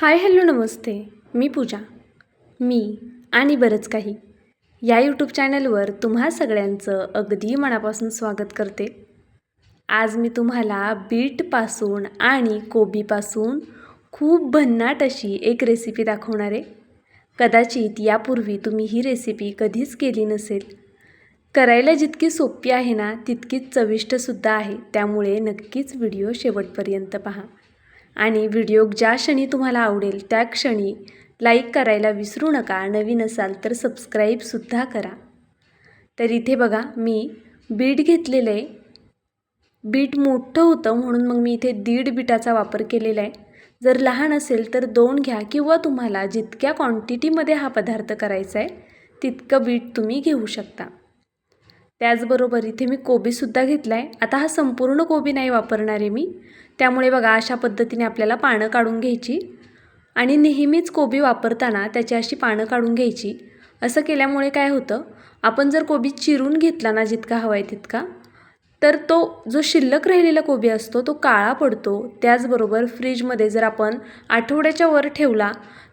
Hi hello नमस्ते मी पूजा मी आणि बरंच काही. या यूट्यूब चॅनलवर तुम्हा सगळ्यांचं अगदी मनापासून स्वागत करते. आज मी तुम्हाला बीटपासून आणि कोबीपासून खूप भन्नाट अशी एक रेसिपी दाखवणार आहे. कदाचित यापूर्वी तुम्ही ही रेसिपी कधीच केली नसेल. करायला जितकी सोपी आहे ना तितकीच चविष्टसुद्धा आहे. त्यामुळे नक्कीच व्हिडिओ शेवटपर्यंत पहा. आणि व्हिडिओ ज्या क्षणी तुम्हाला आवडेल त्या क्षणी लाईक करायला विसरू नका. नवीन असाल तर सबस्क्राईबसुद्धा करा. तर इथे बघा मी बीट घेतलेलं आहे. बीट मोठं होतं म्हणून मग मी इथे दीड बीटाचा वापर केलेला आहे. जर लहान असेल तर दोन घ्या किंवा तुम्हाला जितक्या क्वांटिटीमध्ये हा पदार्थ करायचा आहे तितकं बीट तुम्ही घेऊ शकता. त्याचबरोबर इथे मी कोबीसुद्धा घेतला आहे आता हा संपूर्ण कोबी नाही वापरणार आहे मी. त्यामुळे बघा अशा पद्धतीने आपल्याला पानं काढून घ्यायची. आणि नेहमीच कोबी वापरताना त्याची अशी पानं काढून घ्यायची. असं केल्यामुळे काय होतं आपण जर कोबी चिरून घेतला ना जितका हवा आहे तितका तर तो जो शिल्लक राहिलेला कोबी असतो तो काळा पडतो. त्याचबरोबर फ्रीजमध्ये जर आपण आठवड्याच्या वर ठेवला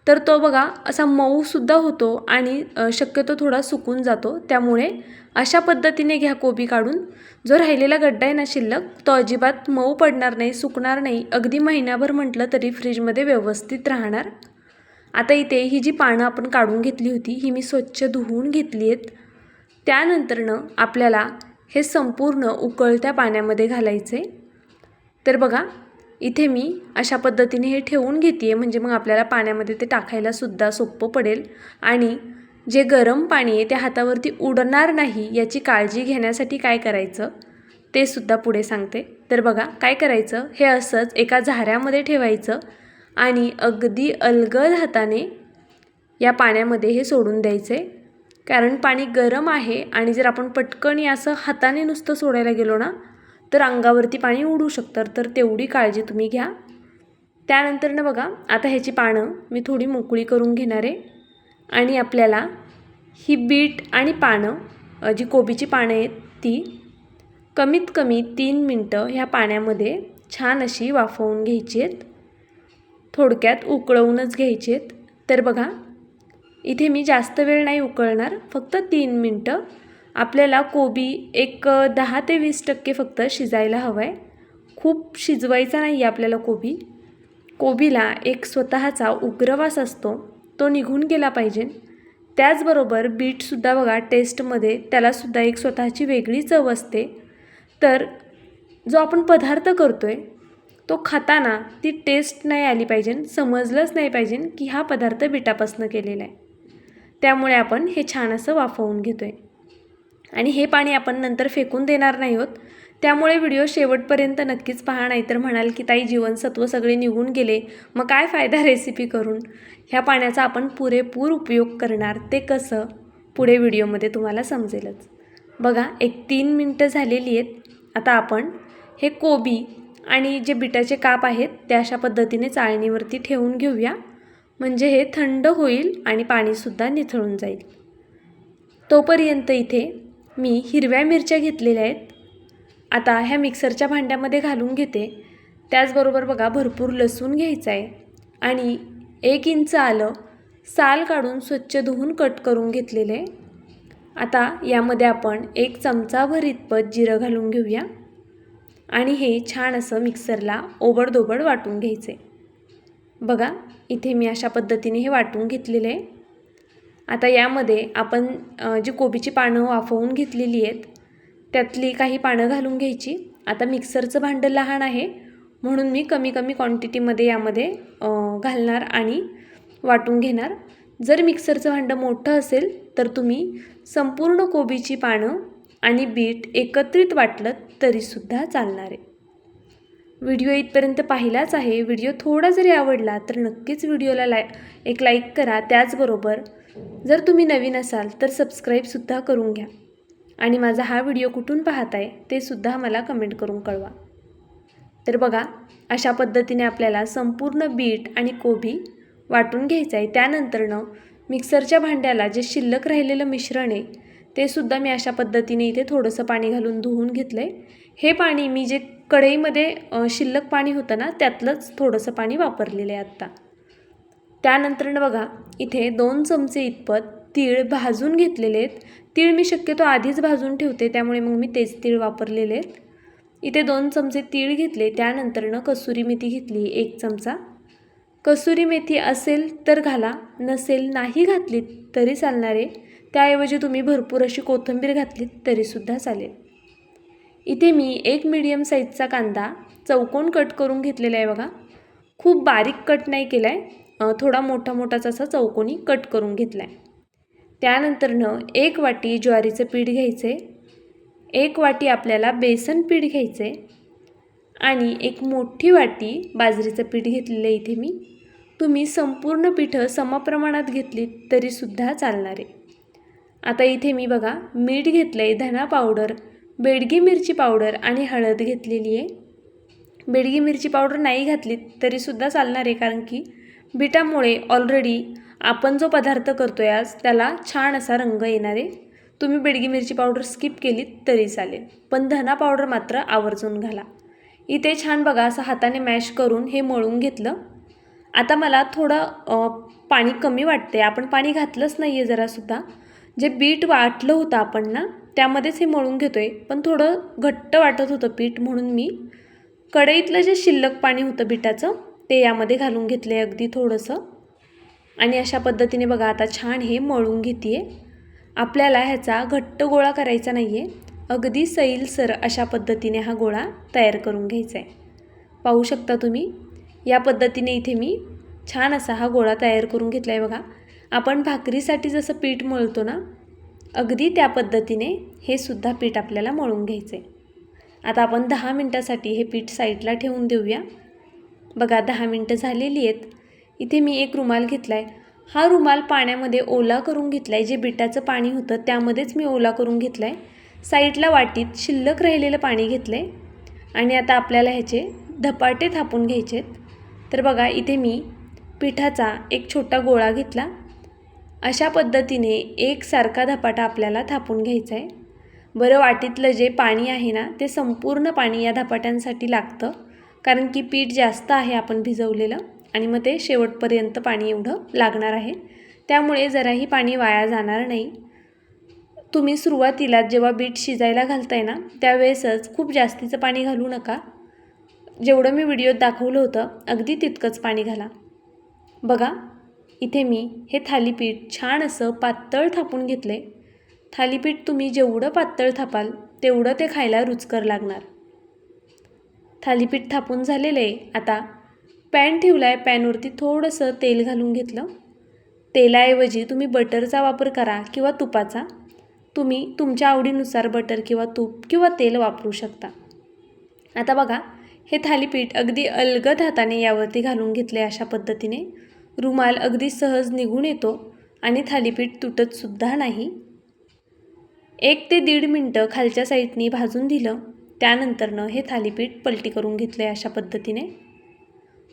तर तो बघा असा मऊसुद्धा होतो आणि शक्यतो थोडा सुकून जातो. त्यामुळे अशा पद्धतीने घ्या कोबी काढून. जो राहिलेला गड्डा आहे ना शिल्लक तो अजिबात मऊ पडणार नाही सुकणार नाही. अगदी महिनाभर म्हटलं तरी फ्रीजमध्ये व्यवस्थित राहणार. आता इथे ही जी पानं आपण काढून घेतली होती ही मी स्वच्छ धुवून घेतली आहेत त्यानंतरनं आपल्याला हे संपूर्ण उकळत्या पाण्यामध्ये घालायचे. तर बघा इथे मी अशा पद्धतीने हे ठेवून घेते आहे म्हणजे मग आपल्याला पाण्यामध्ये ते टाकायलासुद्धा सोपं पडेल. आणि जे गरम पाणी आहे ते हातावरती उडणार नाही याची काळजी घेण्यासाठी काय करायचं ते सुद्धा पुढे सांगते. तर बघा काय करायचं? हे असंच एका झाऱ्यामध्ये ठेवायचं आणि अगदी अलगद हाताने या पाण्यामध्ये हे सोडून द्यायचे. कारण पाणी गरम आहे आणि जर आपण पटकन असं हाताने नुसतं सोडायला गेलो ना तर अंगावरती पाणी उडू शकतं. तर तेवढी काळजी तुम्ही घ्या. त्यानंतरनं बघा आता ह्याची पानं मी थोडी मोकळी करून घेणार आहे. आणि आपल्याला ही बीट आणि पानं जी कोबीची पानं आहेत ती कमीत कमी तीन मिनटं ह्या पाण्यामध्ये छान अशी वाफवून घ्यायची आहेत. थोडक्यात उकळवूनच घ्यायची आहेत. तर बघा इथे मी जास्त वेळ नाही उकळणार फक्त तीन मिनटं आपल्याला कोबी एक दहा ते वीस टक्के फक्त शिजायला हवं आहे खूप शिजवायचा नाही आहे आपल्याला कोबी. कोबीला एक स्वतःचा उग्रवास असतो. तो निघून गेला पाहिजे. त्याचबरोबर बीटसुद्धा बघा टेस्टमध्ये त्यालासुद्धा एक स्वतःची वेगळी चव असते. तर जो आपण पदार्थ करतो आहे तो खाताना ती टेस्ट नाही आली पाहिजे समजलंच नाही पाहिजे की हा पदार्थ बिटापासनं केलेला आहे. त्यामुळे आपण हे छान असं वाफवून घेतो आहे आणि हे पाणी आपण नंतर फेकून देणार नाही आहोत त्यामुळे व्हिडिओ शेवटपर्यंत नक्कीच पहा नाही तर म्हणाल की ताई जीवनसत्व सगळे निघून गेले. मग काय फायदा रेसिपी करून? ह्या पाण्याचा आपण पुरेपूर उपयोग करणार. ते कसं? पुढे व्हिडिओमध्ये तुम्हाला समजेलच. बघा एक तीन मिनटं झालेली आहेत. आता आपण हे कोबी आणि जे बिटाचे काप आहेत ते अशा पद्धतीने चाळणीवरती ठेवून घेऊया. म्हणजे हे थंड होईल आणि पाणीसुद्धा निथळून जाईल. तोपर्यंत इथे मी हिरव्या मिरच्या घेतलेल्या आहेत. आता ह्या मिक्सरच्या भांड्यामध्ये घालून घेते. त्याचबरोबर बघा भरपूर लसूण घ्यायचं आहे आणि एक इंच आलं साल काढून स्वच्छ धुवून कट करून घेतलेले. आहे आता यामध्ये आपण एक चमचाभर इतपत जिरं घालून घेऊया. आणि हे छान असं मिक्सरला ओबडधोबड वाटून घ्यायचे बघा इथे मी अशा पद्धतीने हे वाटून घेतलेलं आहे. आता यामध्ये आपण जी कोबीची पानं वाफवून घेतलेली आहेत त्यातली काही पानं घालून घ्यायची. आता मिक्सरचं भांडं लहान आहे म्हणून मी कमी कमी क्वांटिटीमध्ये यामध्ये घालणार आणि वाटून घेणार. जर मिक्सरचं भांडं मोठं असेल तर तुम्ही संपूर्ण कोबीची पानं आणि बीट एकत्रित वाटलं तरीसुद्धा चालणार आहे. व्हिडिओ इथपर्यंत पाहिलाच आहे. व्हिडिओ थोडा जरी आवडला तर नक्कीच व्हिडिओला लाय एक लाईक करा. त्याचबरोबर जर तुम्ही नवीन असाल तर सबस्क्राईबसुद्धा करून घ्या. आणि माझा हा व्हिडिओ कुठून पाहताय ते सुद्धा मला कमेंट करून कळवा. तर बघा अशा पद्धतीने आपल्याला संपूर्ण बीट आणि कोबी वाटून घ्यायचं आहे त्यानंतरनं मिक्सरच्या भांड्याला जे शिल्लक राहिलेलं मिश्रण आहे ते सुद्धा मी अशा पद्धतीने इथे थोडंसं पाणी घालून धुवून घेतलं आहे हे पाणी मी जे कढईमध्ये शिल्लक पाणी होतं ना त्यातलंच थोडंसं पाणी वापरलेलं आहे आत्ता. त्यानंतरनं बघा इथे दोन चमचे इतपत तीळ भाजून घेतलेले आहेत. तीळ मी शक्यतो आधीच भाजून ठेवते त्यामुळे मग मी तेच तीळ वापरलेले आहेत. इथे दोन चमचे तीळ घेतले त्यानंतरनं कसुरी मेथी घेतली एक चमचा. कसुरी मेथी असेल तर घाला नसेल नाही घातलीत तरी चालणारे त्याऐवजी तुम्ही भरपूर अशी कोथिंबीर घातलीत तरीसुद्धा चालेल. इथे मी एक मीडियम साईजचा कांदा चौकोन कट करून घेतलेला आहे बघा. खूप बारीक कट नाही केला आहे थोडा मोठा मोठाच असा चौकोनी कट करून घेतला आहे त्यानंतरनं एक वाटी ज्वारीचं पीठ घ्यायचे एक वाटी आपल्याला बेसन पीठ घ्यायचे आणि एक मोठी वाटी बाजरीचं पीठ घेतलेलं आहे इथे मी. तुम्ही संपूर्ण पीठं समप्रमाणात घेतलीत तरीसुद्धा चालणार आहे. आता इथे मी बघा मीठ घेतलं आहे धना पावडर बेडगी मिरची पावडर आणि हळद घेतलेली आहे. बेडगी मिरची पावडर नाही घातलीत तरीसुद्धा चालणार आहे कारण की बिटामुळे ऑलरेडी आपण जो पदार्थ करतो आहे आज त्याला छान असा रंग येणार आहे. तुम्ही बेडगी मिरची पावडर स्किप केलीत तरी चालेल. पण धना पावडर मात्र आवर्जून घाला. इथे छान बघा असं हाताने मॅश करून हे मळून घेतलं. आता मला थोडं पाणी कमी वाटते आपण पाणी घातलंच नाही आहे जरासुद्धा. जे बीट वाटलं होतं आपण ना त्यामध्येच हे मळून घेतो आहे पण थोडं घट्ट वाटत होतं पीठ म्हणून मी. कढईतलं जे शिल्लक पाणी होतं पिठाचं ते यामध्ये घालून घेतलं आहे अगदी थोडंसं. आणि अशा पद्धतीने बघा आता छान हे मळून घेते आहे आपल्याला ह्याचा घट्ट गोळा करायचा नाही आहे अगदी सैलसर अशा पद्धतीने हा गोळा तयार करून घ्यायचा आहे पाहू शकता तुम्ही या पद्धतीने इथे मी छान असा हा गोळा तयार करून घेतला आहे बघा. आपण भाकरीसाठी जसं पीठ मळतो ना अगदी त्या पद्धतीने हे सुद्धा पीठ आपल्याला मळून घ्यायचं. आहे आता आपण दहा मिनटासाठी हे पीठ साईडला ठेवून देऊया. बघा दहा मिनटं झालेली आहेत. इथे मी एक रुमाल घेतला आहे हा रुमाल पाण्यामध्ये ओला करून घेतला आहे जे बिटाचं पाणी होतं त्यामध्येच मी ओला करून घेतला आहे साईडला वाटीत शिल्लक राहिलेलं पाणी घेतलं आहे आणि आता आपल्याला ह्याचे धपाटे थापून घ्यायचे आहेत तर बघा इथे मी पिठाचा एक छोटा गोळा घेतला. अशा पद्धतीने एकसारखा धपाटा आपल्याला थापून घ्यायचा आहे बरं वाटीतलं जे पाणी आहे ना ते संपूर्ण पाणी या धपाट्यांसाठी लागतं. कारण की पीठ जास्त आहे आपण भिजवलेलं आणि मग ते शेवटपर्यंत पाणी एवढं लागणार आहे. त्यामुळे जराही पाणी वाया जाणार नाही. तुम्ही सुरुवातीला जेव्हा बीट शिजायला घालताय ना त्यावेळेसच खूप जास्तीचं पाणी घालू नका. जेवढं मी व्हिडिओत दाखवलं होतं अगदी तितकंच पाणी घाला. बघा इथे मी हे थालीपीठ छान असं पातळ थापून घेतलं. आहे थालीपीठ तुम्ही जेवढं पातळ थापाल तेवढं ते खायला रुचकर लागणार. थालीपीठ थापून झालेलं आहे आता पॅन ठेवला आहे पॅनवरती थोडंसं तेल घालून घेतलं. तेलाऐवजी तुम्ही बटरचा वापर करा किंवा तुपाचा. तुम्ही तुमच्या आवडीनुसार बटर किंवा तूप किंवा तेल वापरू शकता. आता बघा हे थालीपीठ अगदी अलगद हाताने यावरती घालून घेतले अशा पद्धतीने. रुमाल अगदी सहज निघून येतो आणि थालीपीठ तुटतसुद्धा नाही. एक ते दीड मिनटं खालच्या साईडनी भाजून दिलं. त्यानंतरनं हे थालीपीठ पलटी करून घेतलं आहे अशा पद्धतीने.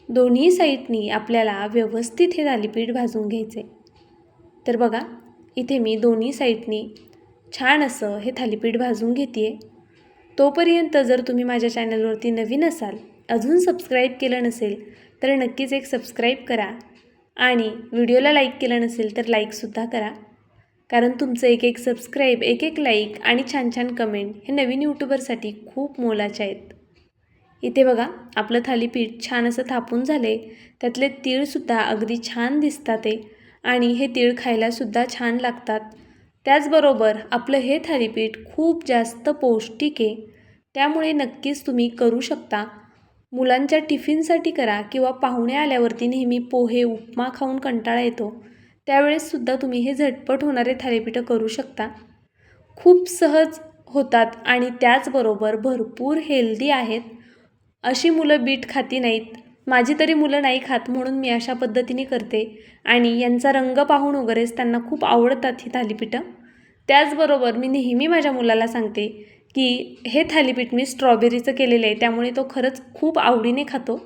दोन्ही साईडनी आपल्याला व्यवस्थित हे थालीपीठ भाजून घ्यायचे. तर बघा इथे मी दोन्ही साईडनी छान असं हे थालीपीठ भाजून घेते आहे तोपर्यंत जर तुम्ही माझ्या चॅनलवरती नवीन असाल अजून सबस्क्राईब केलं नसेल तर नक्कीच एक सबस्क्राईब करा. आणि व्हिडिओला लाईक केलं नसेल तर लाईकसुद्धा करा. कारण तुमचं एक एक सबस्क्राईब एक एक लाईक आणि छान छान कमेंट हे नवीन यूट्यूबरसाठी खूप मोलाचे आहेत. इथे बघा आपलं थालीपीठ छान असं थापून झाले त्यातले तीळसुद्धा अगदी छान दिसतात आणि हे तीळ खायलासुद्धा छान लागतात. त्याचबरोबर आपलं हे थालीपीठ खूप जास्त पौष्टिक आहे. त्यामुळे नक्कीच तुम्ही करू शकता. मुलांच्या टिफिनसाठी करा किंवा पाहुणे आल्यावरती नेहमी पोहे उपमा खाऊन कंटाळा येतो. त्यावेळेससुद्धा तुम्ही हे झटपट होणारे थालीपीठं करू शकता. खूप सहज होतात आणि त्याचबरोबर भरपूर हेल्दी आहेत. अशी मुलं बीट खाती नाहीत. माझी तरी मुलं नाही खात म्हणून मी अशा पद्धतीने करते आणि यांचा रंग पाहून वगैरेच त्यांना खूप आवडतात ही थालीपीठं. त्याचबरोबर मी नेहमी माझ्या मुलाला सांगते की हे थालीपीठ मी स्ट्रॉबेरीचं केलेलं आहे त्यामुळे तो खरंच खूप आवडीने खातो.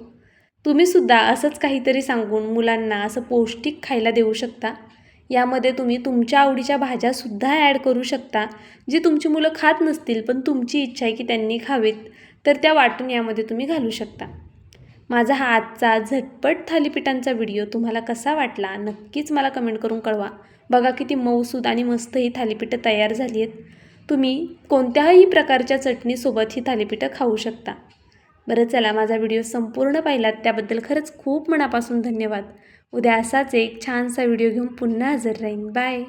तुम्हीसुद्धा असंच काहीतरी सांगून मुलांना असं पौष्टिक खायला देऊ शकता. यामध्ये तुम्ही तुमच्या आवडीच्या भाज्यासुद्धा ॲड करू शकता जी तुमची मुलं खात नसतील पण तुमची इच्छा आहे की त्यांनी खावेत तर त्या वाटून यामध्ये तुम्ही घालू शकता. माझा हा आजचा झटपट थालीपीठांचा व्हिडिओ तुम्हाला कसा वाटला नक्कीच मला कमेंट करून कळवा. बघा किती मऊसूद आणि मस्त ही थालीपीठं तयार झाली आहेत. तुम्ही कोणत्याही प्रकारच्या चटणीसोबत ही थालीपीठं खाऊ शकता. बरं चला माझा व्हिडिओ संपूर्ण पाहिलात त्याबद्दल खरंच खूप मनापासून धन्यवाद. उद्या असाच एक छानसा व्हिडिओ घेऊन पुन्हा हजर राहीन. बाय!